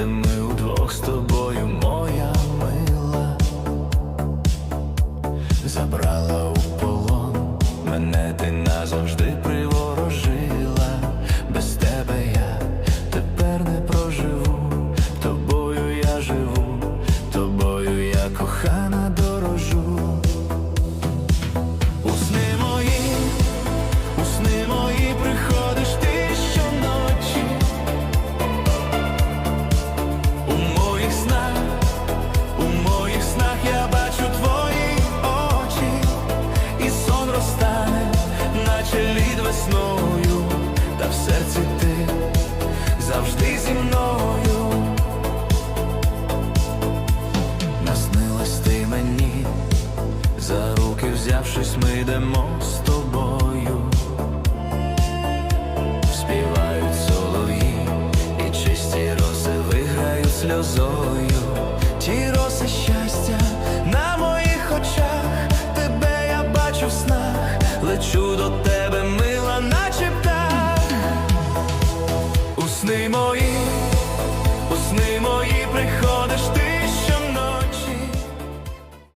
де ми удвох з тобою, моя мила, забрала у. Йдемо з тобою, співають солов'ї, і чисті роси виграють сльозою. Ті роси щастя на моїх очах, тебе я бачу в снах, лечу до тебе, мила, наче птах. Сни мої, у сни мої приходять.